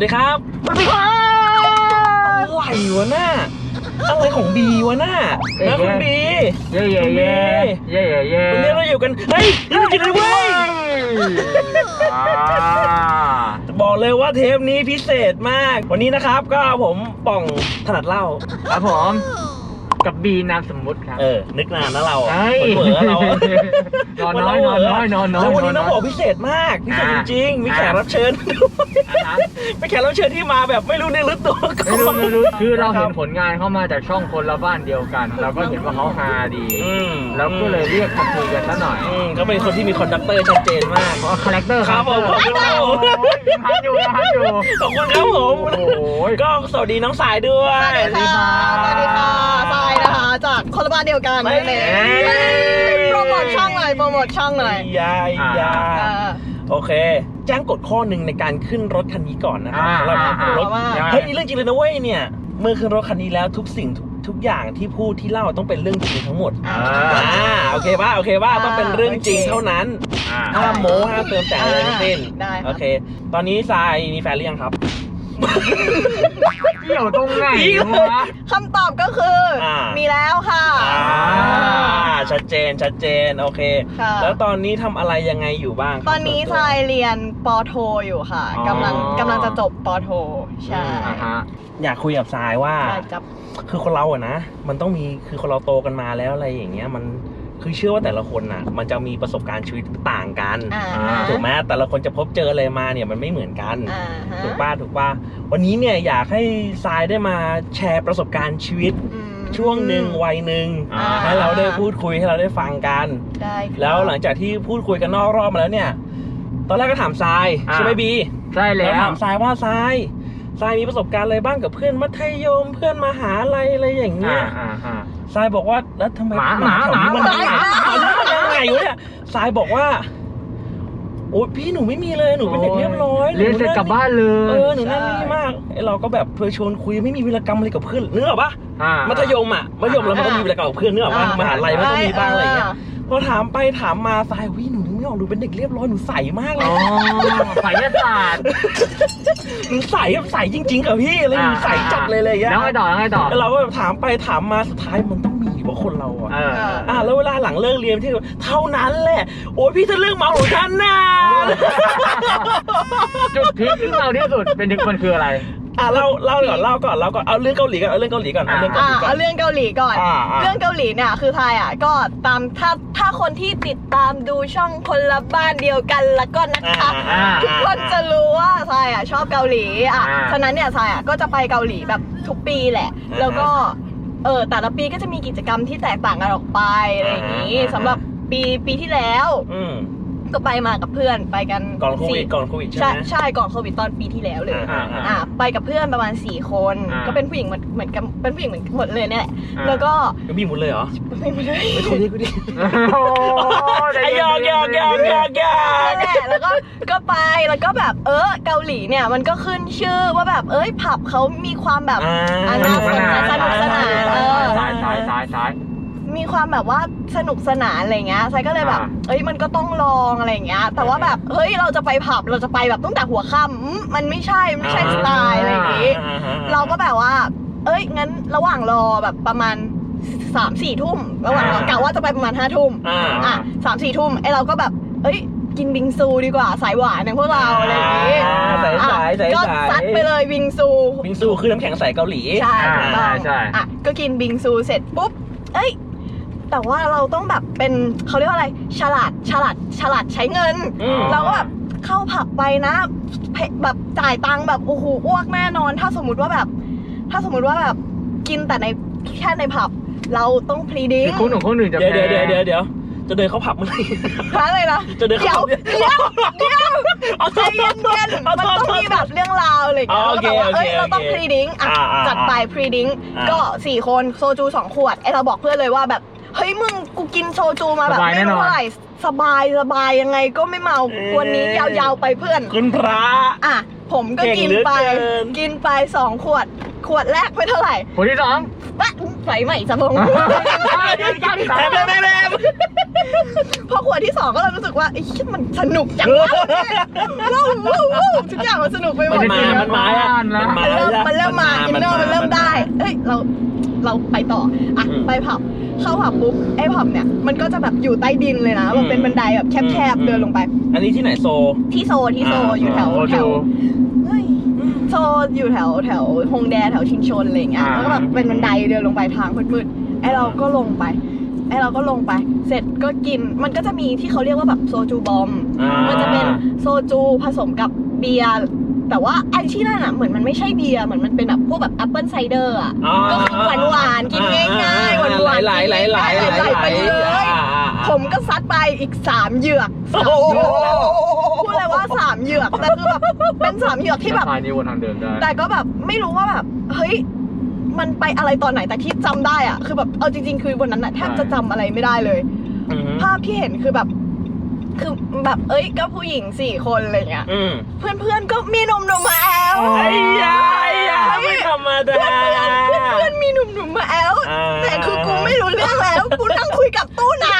วัสดีครับสวัสดีครับอะไรวะหน้าอะไรของบีวะหน้านะคุณบีเย่เย่เย่เย่เย่เย่วันนี้เราอยู่กัน เฮ้ยนี่มันกินเลยเว้ยอ่าบอกเลยว่าเทปนี้พิเศษมาก วันนี้นะครับก็ผมป่องถนัดเล่าครับผม กับบีนามสมมุติครับ เออ นึกนานนะเราอะใช่เหมือนเราอะนอนน้อยนอนน้อยนอนน้อยแล้ววันนี้นต้ออนงน้อยบอกพิเศษมากพิเศษจอ่าริงๆมีแขกอ่ารับเชิญด้วยอ่าฮะเป็นแขกรับเชิญที่มาแบบไม่รู้เนื้อรู้ตัวก่ไม่รู้อน ไม่รู้คือเราเห็นผลงานเขามาจากช่องคนละบ้านเดียวกัน เราก็เห็นว่าเขาฮาดี อืมเราก็เลยเรียกมาคุยกันซะหน่อย อืมเขาเป็นคนที่มีคอนดักเตอร์ชัดเจนมาก เพราะคาแรคเตอร์ครับผมขอบคุณครับผม ยังฮันอยู่ยังฮันอยู่ขอบคุณครับผม โอ้โห ก็สวัสดีน้องสายด้วย สวัสดีค่ะ สวัสดีค่ะทรายนะคะจากคนละบ้านเดียวกันนั่นเองเอ้ยโปรโมทช่องหน่อยโปรโมทช่องหน่อยยายยาอ่าโอเค แจ้งกฎข้อหนึ่งในการขึ้นรถคันนี้ก่อนนะครับอ่าสำหรับอ่ารถว่า เฮ้ยนี่เรื่องจริงเลยนะเว้ยเนี่ย เมื่อขึ้นรถคันนี้แล้วทุกสิ่งทุกทุกอย่างที่พูดที่เล่าต้องเป็นเรื่องจริงทั้งหมดอ่า อ่าโอเคป่ะโอเคป่ะต้องเป็นเรื่องจริงเท่านั้นอ่า ห้ามโม้ห้ามเติมแต่งอะไรทั้งสิ้นได้ครับ โอเค ตอนนี้ทรายมีแฟนหรือยังครับเกี่ยวตรงไหนวะ คำตอบก็คืออามี มีแล้วค่ะ อ่าชัดเจนชัดเจนโอเค ค่ะ แล้วตอนนี้ทำอะไรยังไงอยู่บ้างครับตอนนี้ส่วทรายเรียนปอโทอยู่ค่ะอ๋อ กำลังกำลังจะจบปอโท ใช่อ่าฮะ อยากคุยกับทรายว่า ได้จับ คือคนเราอะนะ มันต้องมีคือคนเราโตกันมาแล้วอะไรอย่างเงี้ยมัน คือเชื่อว่าแต่ละคนน่ะ มันจะมีประสบการณ์ชีวิตต่างกันอ่าอ่าถูกไหมแต่ละคนจะพบเจออะไรมาเนี่ยมันไม่เหมือนกัน อ่าฮะถูกป้าถูกป้าวันนี้เนี่ยอยากให้ทรายได้มาแชร์ประสบการณ์ชีวิตอืม ช่วงหนึ่งวัยหนึ่งอ่า ให้เราได้พูดคุยให้เราได้ฟังกัน ได้ครับ แล้วหลังจากที่พูดคุยกันนอกรอบมาแล้วเนี่ย ตอนแรกก็ถามทรายอ่า ใช่ไหมบีใช่แล้แล้ววถามทรายว่าทรายทรายมีประสบการณ์อะไรบ้างกับเพื่อนมัธยมเพื่อนมหาลัยอะไรอย่างเงี้อ่ายอ่าอ่า ทรายบอกว่าแล้วทำไมหมาหมาแถวนี้มันหมายังไงหมามันยังไงวะเนี่ยทรายบอกว่า โอ้ยพี่หนูไม่มีเลยหนูเป็นเด็กเรียบร้อยเรียนเสร็จกลับบ้านเลเอยอหนูนั่นนี่มากไอเราก็แบบเพื่อชวนคุยไม่มีวีรกรรมอะไรกับเพื่อนเนื้ออกปะอ่ามัธยมอะมัธยมแล้วมันก็มีวีรกรรมกับเพื่อนเนื้ออกปะอ่ามหาลัยมันก็มีบ้างอะไรอย่างเงี้ยอ่า พอถามไปถามมาทรายวิหนูนึกไม่ออกหนูเป็นเด็กเรียบร้อยหนูใสมากเลอ๋ยอไสยศาสตร์หนูใสแบบใสจริงๆกับพี่อะไรหนูใสจัดเลยเลยอย่างเงี้ยแล้วไงต่อแล้วไงต่อแล้วเราก็แบบถามไปถามมาสุดท้ายมันต้องมีว่าคนเราอะเอออ่าแล้วเวลาหลังเลิกเรียนที่เท่านั้นแหละ โอ้ยพี่จะเรื่องเมาของท่านนะจุดพีคที่เราที่สุดเป็นมันคืออะไร อะเล่าเล่าก่อนเล่าก่อนเล่าก่อนเอาเรื่องเกาหลีก่อนเอาเรื่องเกาหลีก่อนเอาเรื่องเกาอ่าหลีก่อเอานเรื่องเกาหลีก่อน อ่าอ่า เรื่องเกาหลีเนี่ยคือไทยอะก็ตามถ้าถ้าคนที่ติดตามดูช่องคนละบ้านเดียวกันแล้วก็นะคะ อ่าทุกคนจะรู้ว่าทรายอะชอบเกาหลีอะอ่าฉะนั้นเนี่ยทรายอะก็จะไปเกาหลีแบบทุกปีแหละ อ่าแล้วก็เออแต่ละปีก็จะมีกิจกรรมที่แตกต่างกันออกไปอะไรอย่างนี้อ่า สำหรับปีปีที่แล้ว อืม ก็ไปมากับเพื่อนไปกันก่อนโควิดสี่ก่อนโควิดใช่ใช่ไหม ใช่ก่อนโควิดตอนปีที่แล้วเลยอ่าอ่าอะไปกับเพื่อนประมาณ4คน อ่า ก็เป็นผู้หญิงเหมือนเหมือนกันเป็นผู้หญิงเหมือนหมดเลยเนี่ยแหละอ่าแล้วก็ก็มีหมดเลยเหรอไม่หมดเลยไม่คุยดิคุยดิโอ้ใจไอ้เนยอกยอกยอกยอกยอนั่นแหละแล้วก็ก็ไปแล้วก็แบบเออเกาหลีเนี่ยมันก็ขึ้นชื่อว่าแบบเอ้ยผับเขามีความแบบ อ่า อ่า สนุกสนาน สนุกสนาน เออ ซ้ายซ้ายซ้ายซ้าย มีความแบบว่าสนุกสนานอะไรเงี้ยไซก็เลยแบบอ่า เอ้ยมันก็ต้องลองอะไรเงี้ย แต่ว่าแบบเฮ้ยเราจะไปผับเราจะไปแบบตั้งแต่หัวค่ำอืมมันไม่ใช่ไม่ใช่สไตล์อะไรอย่างงี้ อ่าฮะ เราก็แบบว่า เอ้ย งั้นระหว่างรอแบบประมาณสามสี่ทุ่ม ระหว่างรอกะว่าจะไปประมาณห้าทุ่มอ่าอะสามสี่ทุ่มไอเราก็แบบ เอ้ย กินบิงซูดีกว่า สายหวานอย่างพวกเราอะไรอย่างงี้อ่าใส่อะสายใส่ก็สายซัดไปเลยบิงซู บิงซูคือน้ำแข็งใสเกาหลี ใช่อ่าถูกต้องใช่ อะ ก็กินบิงซูเสร็จปุ๊บ เอ้ย แต่ว่าเราต้องแบบเป็นเขาเรียกว่าอะไรฉลาดฉลาดฉลาดใช้เงิน อืม เราก็แบบเข้าผับไปนะเพแบบจ่ายตังค์แบบโอ้โหอ้วกแน่นอน ถ้าสมมติว่าแบบ ถ้าสมมติว่าแบบกินแต่ในแค่ในผับ เราต้องพรีดิ้งคือคุณของคนอื่นจะเดี๋ยวแพ้เดี๋ยวเดี๋ยวเดี๋ยวจะเดินเข้าผับเมื่อไหร่ ร้านอะไรนะจะเดินเดี๋ยเข้าวเดี๋ยวเดี๋ยวเอาใจเย็นๆมันต้องมีแบบเรื่องราวอะไรอย่างเงี้ยอ๋อแล้วโอก็เคแบบว่าเอ้ยโอเคเราต้องโอเคพรีดิ้งอะอ่าอ่าจัดไปพรีดิ้งอ่า ก็สี่คนโซจูสองขวดไอเราบอกเพื่อนเลยว่าแบบ เฮ้ยมึงกูกินโซจูมาแบบสบายแน่ไม่นอน รู้เท่าไหร่สบายสบายยังไงก็ไม่เมาเอ้ย วันนี้ยาวๆไปเพื่อน คุณพระ อะ ผมก็เก่งกินเหลือไป เกิน กินไปสองขวด ขวดแรกไม่เท่าไหร่คนที่สองปะ ไฟใหม่สะบงแอบแอบแบแอบพอขวดที่สองก็เลยรู้สึกว่าไอ้เหี้ยมันสนุกจังวะว้าวว้าวว้าวทุกอย่างมันสนุกไปหมมัดนมามันมาอะมันมามันเริ่มมันเริ่มมาอินเนอร์มันเริ่มได้เฮ้ยเราเราไปต่ออะไปผับเข้าผับปุ๊บไอ้ผับเนี่ยมันก็จะแบบอยู่ใต้ดินเลยนะแบบเป็นบันไดแบบแคบๆเดินลงไป อันนี้ที่ไหนโซ ที่โซที่โซอยู่แถวแถว โซอยู่แถวแถวฮงแดแถวชิงชนอะไรอย่างเงี้ยอ่า แล้วก็แบบเป็นบันไดเดินลงไปทางมืดๆไอ้เราก็ลงไปไอ้เราก็ลงไป เสร็จก็กินมันก็จะมีที่เขาเรียกว่าแบบโซจูบอม อ่ามันจะเป็นโซจูผสมกับเบียร์แต่ว่าไอ้ที่นั่นอะเหมือนมันไม่ใช่เบียร์เหมือนมันเป็นแบบพวกแบบแอปเปิลไซเดอร์อะอ๋อก็คือหวานหวานๆกินง่ายๆหวานหวานไหลไหลไหลไหลไหลไปเลยอ่าอ่า ผมก็ซัดไปอีกสามเหยือกสามโอ้โหเหยือกพูดเลย เป็นสามเหยือกที่แบบสายนี้วนทางเดิมได้ แต่ก็แบบไม่รู้ว่าแบบเฮ้ยมันไปอะไรตอนไหนแต่ที่จำได้อะคือแบบเอาจริง ๆ คือวันนั้นอะแทบจะจำอะไรไม่ได้เลย อืมภาพที่เห็นคือแบบ คือแบบเอ้ยก็ผู้หญิงสี่คนอะไรเงี้ย อืมเพื่อนๆก็มีหนุ่มๆมาแอลไอ้ยาไอ้ยาไม่ธรรมดาเพื่อนๆมีหนุ่มๆมาแอลอ่าแต่คือกูไม่รู้เรื่องแล้ว กูนั่งคุยกับตู้น้ำตู้น้ำ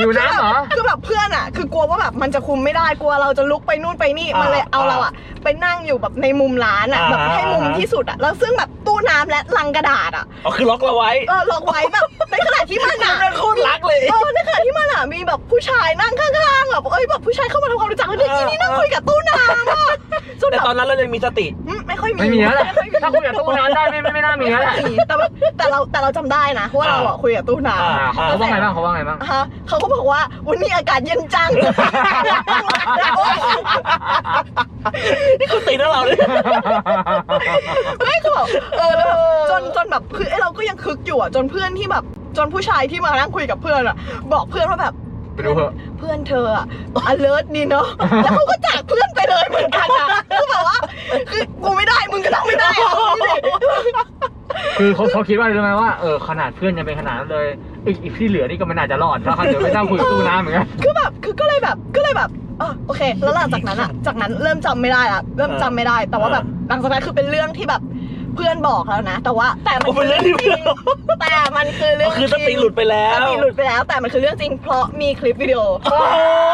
หิวน้ำเหรอ คือแบบเพื่อนอะ คือกลัวว่าแบบมันจะคุมไม่ได้กลัวเราจะลุกไปนู่นไปนี่อ่ามันเลยเอาเราอะ ไปนั่งอยู่แบบในมุมร้านอะอ่า แบบให้มุมที่สุดอะแล้วซึ่งแบบตู้น้ำและลังกระดาษอะอ๋อคือล็อกเราไว้เออล็อกไว้แบบในขณะที่มันอะมันโคตรรักเลย เออในขณะที่มันอะมีแบบผู้ชายนั่งข้างๆแบบเอ้ยแบบผู้ชายเข้ามาทำความรู้จักแล้วเนี่ยอ่าอีนี่นั่งคุยกับตู้น้ำอะจนแต่แบบตอนนั้นเรายังมีสติ อืมไม่ค่อยมีไม่มีแล้วแหละไม่ค่อยมีถ้าคุยกับตู้น้ำได้ไม่ไม่ไม่น่ามีแล้วแหละไม่ค่อยมีแต่แบบแต่เราแต่เราจำได้นะเพราะว่าเราอะคุยกับตู้น้ำ อ่าอ่า เขาว่าไงบ้างเขาว่าไงบ้าง ฮะเขาก็บอกว่าวันนี้อากาศเย็นจังนี่คือตีนเราเลยไม่คือแบบเออแล้วจนจนแบบคือไอเราก็ยังคึกอยู่อะจนเพื่อนที่แบบจนผู้ชายที่มานั่งคุยกับเพื่อนอะ บอกเพื่อนว่าแบบไปดูเถอะเพื่อนเธออะ alert ดีเนาะแล้วเขาก็จากเพื่อนไปเลยเหมือนกันอะคือแบบว่าคือกูไม่ได้มึงก็ต้องไม่ได้เอาดิคือเขาเขาคิดว่ารู้ไหมว่าเออขนาดเพื่อนยังเป็นขนาดนั้นเลยอีกอีกที่เหลือนี่ก็ไม่น่าจะรอดถ้าเขาเดี๋ยวไม่ต้องคุยกับตู้น้ำเหมือนกันคือแบบคือก็เลยแบบก็เลยแบบ เออโอเค แล้วหลังจากนั้นอะจากนั้นเริ่มจำไม่ได้ละเริ่มจำไม่ได้ แต่ว่าแบบหลังจากนั้นคือเป็นเรื่องที่แบบเพื่อนบอกแล้วนะ แต่ว่าแต่มันโอ้เป็นเรื่องที่เพื่อนบอก แต่มันคือเรื่องคือสติหลุดไปแล้ว สติหลุดไปแล้ว แต่มันคือเรื่องจริงเพราะมีคลิปวิดีโอ โอ้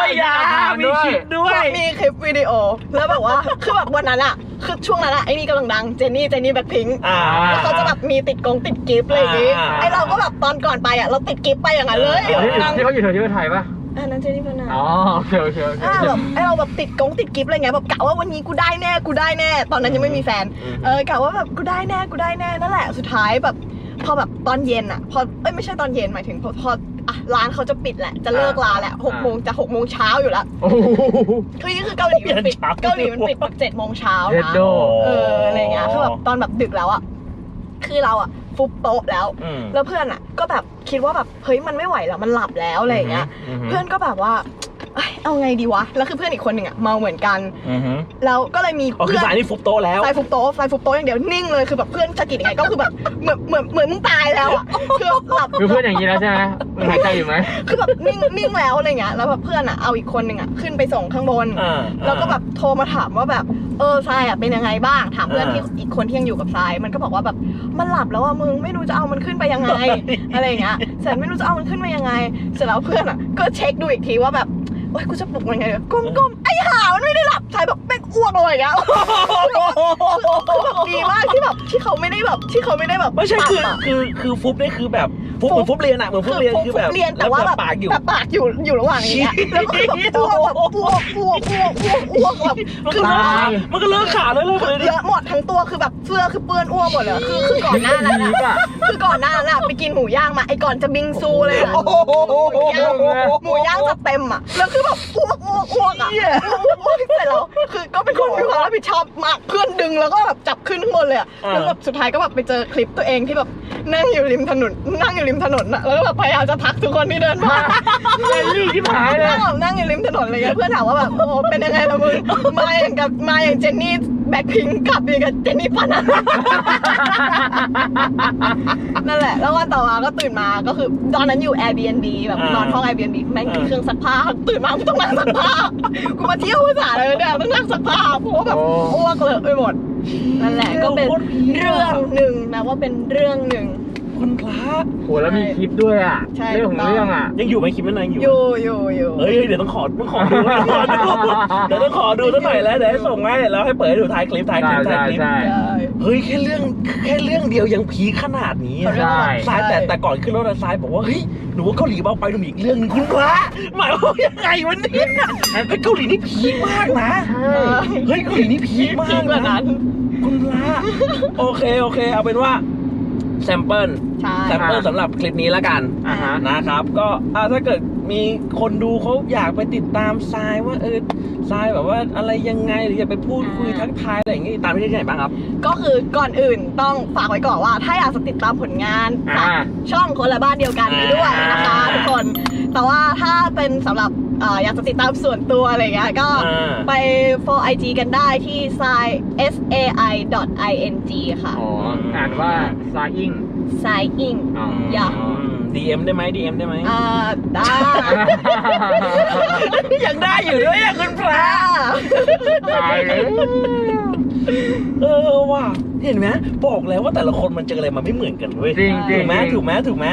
ยอยามีคลิปด้วยมีคลิปวิดีโอ แล้วแบบว่า คือแบบวันนั้นอะคือช่วงนั้นอะไอ้นี่กำลังดัง เจนนี่ เจนนี่แบ็คพิงอ่าแล้วเขาจะแบบมีติดกงติดกิฟต์อะไรอย่างงี้ อ่า ไอเราก็แบบตอนก่อนไปอะเราติดกิฟต์ไปอย่างนั้นเลยอ่าที่นั่งที่เขาอยู่แถวที่ไทยปะ อันนั้นเจนนี่พนาอ๋อโอเคโอเคโอเคอ่าแบบไอเราแบบติดกงติดกิฟต์อะไรเงี้ยแบบกะว่าวันนี้กูได้แน่กูได้แน่ ตอนนั้นยังไม่มีแฟนอืมเออกะว่าแบบกูได้แน่กูได้แน่นั่นแหละสุดท้ายแบบพอแบบตอนเย็นอะพอเอ้ยไม่ใช่ตอนเย็นหมายถึงพอพออะร้านเขาจะปิดแหละจะเลิกร้านแหละหกโมงจะหกโมงเช้าอยู่แล้วโอ้โหคือนี่คือเกาหลีมันปิดเช้าเกาหลีมันปิดแบบเจ็ดโมงเช้าเดดนะโดเอออะไรเงี้ยคือแบบตอนแบบดึกแล้วอะคือเราอะ ฟุบโต๊ะแล้ว อืม แล้วเพื่อนอะก็แบบคิดว่าแบบเฮ้ยมันไม่ไหวแล้วมันหลับแล้วอะไรเงี้ย อืมเพื่อนก็แบบว่า เอ้ยเอาไงดีวะ แล้วคือเพื่อนอีกคนหนึ่งอะเมาเหมือนกัน อืมอืมแล้วก็เลยมีอ๋อคือเพื่อนสายนี่ฟุบโตะแล้ว สายฟุบโต๊ะสายฟุบโต๊ะอย่างเดียวนิ่งเลยคือแบบเพื่อนจะกินยังไงก็คือแบบเหมือนเหมือนเหมือนมึงตายแล้วอะคือแบบหลับ คือเพื่อนอย่างนี้แล้วใช่ไหมมันหายใจอยู่ไหมคือแบบนิ่งนิ่งแล้วอะไรเงี้ย แล้วแบบเพื่อนอะเอาอีกคนหนึ่งอะขึ้นไปส่งข้างบน อ่า แล้วก็แบบโทรมาถามว่าแบบเออทรายอะเป็นยังไงบ้าง ถามเพื่อนอ่าที่อีกคนที่ยังอยู่กับทราย มันก็บอกว่าแบบมันหลับแล้วอะมึงไม่รู้จะเอามันขึ้นไปยังไง อะไรอย่างเงี้ยเสร็จไม่รู้จะเอามันขึ้นไปยังไง เสร็จแล้วเพื่อนอะก็เช็คดูอีกทีว่าแบบ โอ๊ยกูจะปลุกมันยังไงดีก้มๆไอ้ห่ามันไม่ได้หลับทรายแบบเป็นอ้วกเลยอย่างเงี้ยคือแบบดีมากที่แบบที่เขาไม่ได้แบบที่เขาไม่ได้แบบไม่ใช่คือปรับะคือคือฟุบนี่คือแบบ ฟุบเหมือนฟุบเรียนอะเหมือนฟุบเรียนคือแบบเรียนแต่ว่าแบบปากอยู่แบบปากอยู่อยู่ระหว่างอย่างเงี้ยแล้วก็คือแบบอ้วกแบบอ้วกอ้วกอ้วกอ้วกอ้วกแบบมันคืก็อเลิกขามันก็เลิกขาเลยเลยหมดเลยดิเลอะหมดทั้งตัวคือแบบเสื้อคือเปื้อนอ้วกหมดเลยคือคือก่อนหน้านั้นอีอะกอะคือก่อนหน้านั้นอะไปกินหมูย่างมาไอ้ก่อนจะบิงซูเลยอะโอ้โหหมูย่างหมูย่างจะเต็มอะแล้วคือแบบอ้วกอ้วกอ้วกอะอ้วกเสร็จแล้วคือก็เป็นคนมีความรับผิดชอบมากเพื่อนดึงแล้วก็แบบจับขึ้นข้างบนเลยอะแล้วแบบสุดท้ายก็แบบไปเจอคลิปตัวเองที่แบบนั่งอยู่ริมถนนนั่งอยู่ริมมถนนอะแล้วก็แบบพยายามจะทักทุกคนที่เดินผ่านเรลลี่ที่หายเลยนั่งแบบนั่งอยู่ริมถนนอะไรเงี้ยเพื่อนถามว่าแบบโอ้เป็นยังไงล่ะมึงมาอย่างกับมาอย่างเจนนี่แบ็คพิงกลับอย่างกับเจนนี่ปานานั่นแหละ แล้ววันต่อมาก็ตื่นมาก็คือตอนนั้นอยู่ Airbnb แบบอ่านอนห้อง Airbnb แม่งมีอ่าเครื่องซักผ้าตื่นมากูต้องนั่งซักผ้ากูมาเที่ยวภาษาเลยเนี่ยต้องนั่งซักผ้าเพราะว่าแบบโอ้อ้วกเลยไปหมดนั่นแหละก็เป็นเรื่องหนึ่งนะว่าเป็นเรื่องหนึ่ง คุณพระโหแล้วมีคลิปด้วยอะใช่ เรื่องของเรื่องอะ ยังอยู่ไหมคลิปนั้นยังอยู่อยู่อยู่อยู่เฮ้ยเดี๋ยวต้องขอต้องขอดูต้องขอดูเดี๋ยวต้องขอดูสักหน่อยแล้วเดี๋ยวให้ส่งให้แล้วให้เปิดให้ดูท้ายคลิปท้ายคใช่ลิปท้ายใช่คลิปใช่ใช่ เฮ้ยแค่เรื่องแค่เรื่องเดียวยังพีคขนาดนี้อะใช่ทรายแต่แต่ก่อนขึ้นรถอะทรายบอกว่าเฮ้ยหนูว่าเกาหลีเบาไปหนูมีอีกเรื่องหนึงคุณพระหมายว่ายังไงวันนี้เฮ้ยเกาหลีนี่พีคมากนะใช่เฮ้ยเกาหลีนี่พีคมาจริกงกว่านะนั้นคุณพระโอเคโอเค เอาเป็นว่า แซมเปิลใช่ แซมเปิลสำหรับคลิปนี้แล้วกันอ่าฮะ นะครับ ก็อ่าถ้าเกิดมีคนดูเขาอยากไปติดตามทรายว่าเออทรายแบบว่าอะไรยังไงหรืออยากไปพูดคุยทักทายอะไรอย่างงี้ตามที่ไหนบ้างครับ ก็คือก่อนอื่นต้องฝากไว้ก่อนว่า ถ้าอยากจะติดตามผลงานอ่าฝากช่องคนละบ้านเดียวกันนี้ด้วยนะคะ อ่า ทุกคน แต่ว่าถ้าเป็นสำหรับเอ่ออยากจะติดตามส่วนตัวอะไรเงี้ยก็อ่า ไป for IG กันได้ที่ sai s a i dot i n g ค่ะ อ๋อ อ่านว่าซาอิง sai ing อ๋ออ ย่าดีเอ็มได้ไหมดีเอ็มได้ไหมอ่าได้ ยังได้อยู่ด้วยอะคุณพระ ตายเลยเออว่ะเห็นไหมบอกแล้วว่าแต่ละคนมันเจออะไรมาไม่เหมือนกันเว้ยจริงจริถูงกไหมจริง ถูกไหมถูกไหม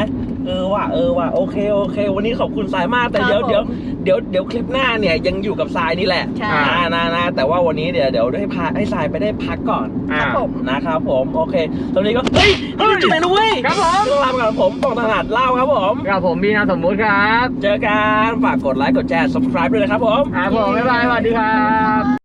เออว่ะเออว่ะโอเคโอเค วันนี้ขอบคุณสายมากแต่ครับเดี๋ยวผมเดี๋ยวเดี๋ยวเดี๋ยวคลิปหน้าเนี่ยยังอยู่กับทรายนี่แหละใช่ อ่านะนะแต่ว่าวันนี้เดี๋ยวเดี๋ยวให้พาให้ทรายไปได้พักก่อนอ่า ครับผม นะครับผมโอเคตอนนี้ก็เฮ้ยนี่มันจุดไหนนะเว้ยครับผม ต้องลาไปก่อนผมปองถนัดเล่าครับผม กับผมบีนามสมมุติครับ เจอกันฝากกดไลค์กดแชร์ subscribe ด้วยนะครับผม ครับผม บ๊ายบาย สวัสดีครับ